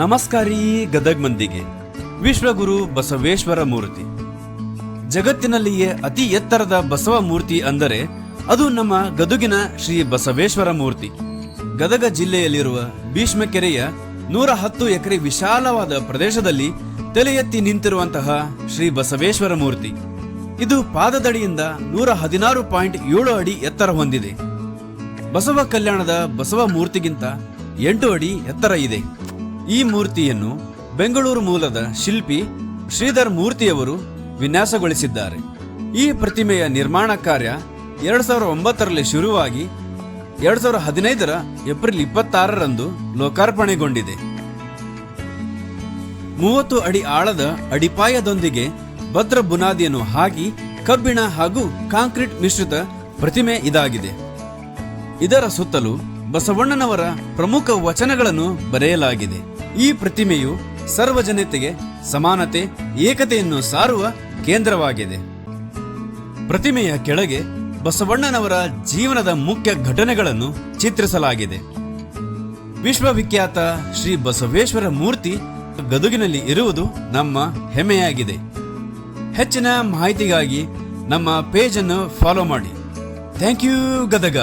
ನಮಸ್ಕಾರಿ ಗದಗ್ ಮಂದಿಗೆ ವಿಶ್ವಗುರು ಬಸವೇಶ್ವರ ಮೂರ್ತಿ. ಜಗತ್ತಿನಲ್ಲಿಯೇ ಅತಿ ಎತ್ತರದ ಬಸವ ಮೂರ್ತಿ ಅಂದರೆ ಅದು ನಮ್ಮ ಗದುಗಿನ ಶ್ರೀ ಬಸವೇಶ್ವರ ಮೂರ್ತಿ. ಗದಗ ಜಿಲ್ಲೆಯಲ್ಲಿರುವ ಭೀಷ್ಮಕೆರೆಯ ನೂರ ಹತ್ತು ಎಕರೆ ವಿಶಾಲವಾದ ಪ್ರದೇಶದಲ್ಲಿ ತಲೆ ಎತ್ತಿ ನಿಂತಿರುವಂತಹ ಶ್ರೀ ಬಸವೇಶ್ವರ ಮೂರ್ತಿ. ಇದು ಪಾದದಡಿಯಿಂದ ನೂರ ಹದಿನಾರು ಪಾಯಿಂಟ್ ಏಳು ಅಡಿ ಎತ್ತರ ಹೊಂದಿದೆ. ಬಸವ ಕಲ್ಯಾಣದ ಬಸವ ಮೂರ್ತಿಗಿಂತ ಎಂಟು ಅಡಿ ಎತ್ತರ ಇದೆ. ಈ ಮೂರ್ತಿಯನ್ನು ಬೆಂಗಳೂರು ಮೂಲದ ಶಿಲ್ಪಿ ಶ್ರೀಧರ್ ಮೂರ್ತಿಯವರು ವಿನ್ಯಾಸಗೊಳಿಸಿದ್ದಾರೆ. ಈ ಪ್ರತಿಮೆಯ ನಿರ್ಮಾಣ ಕಾರ್ಯ ಎರಡು ಸಾವಿರದ ಒಂಬತ್ತರಲ್ಲಿ ಶುರುವಾಗಿ ಎರಡು ಸಾವಿರದ ಹದಿನೈದರ ಏಪ್ರಿಲ್ ಇಪ್ಪತ್ತಾರರಂದು ಲೋಕಾರ್ಪಣೆಗೊಂಡಿದೆ. ಮೂವತ್ತು ಅಡಿ ಆಳದ ಅಡಿಪಾಯದೊಂದಿಗೆ ಭದ್ರ ಬುನಾದಿಯನ್ನು ಹಾಕಿ ಕಬ್ಬಿಣ ಹಾಗೂ ಕಾಂಕ್ರೀಟ್ ಮಿಶ್ರಿತ ಪ್ರತಿಮೆ ಇದಾಗಿದೆ. ಇದರ ಸುತ್ತಲೂ ಬಸವಣ್ಣನವರ ಪ್ರಮುಖ ವಚನಗಳನ್ನು ಬರೆಯಲಾಗಿದೆ. ಈ ಪ್ರತಿಮೆಯು ಸರ್ವಜನತೆಗೆ ಸಮಾನತೆ, ಏಕತೆಯನ್ನು ಸಾರುವ ಕೇಂದ್ರವಾಗಿದೆ. ಪ್ರತಿಮೆಯ ಕೆಳಗೆ ಬಸವಣ್ಣನವರ ಜೀವನದ ಮುಖ್ಯ ಘಟನೆಗಳನ್ನು ಚಿತ್ರಿಸಲಾಗಿದೆ. ವಿಶ್ವವಿಖ್ಯಾತ ಶ್ರೀ ಬಸವೇಶ್ವರ ಮೂರ್ತಿ ಗದುಗಿನಲ್ಲಿ ಇರುವುದು ನಮ್ಮ ಹೆಮ್ಮೆಯಾಗಿದೆ. ಹೆಚ್ಚಿನ ಮಾಹಿತಿಗಾಗಿ ನಮ್ಮ ಪೇಜನ್ನು ಫಾಲೋ ಮಾಡಿ. Thank you Gadag.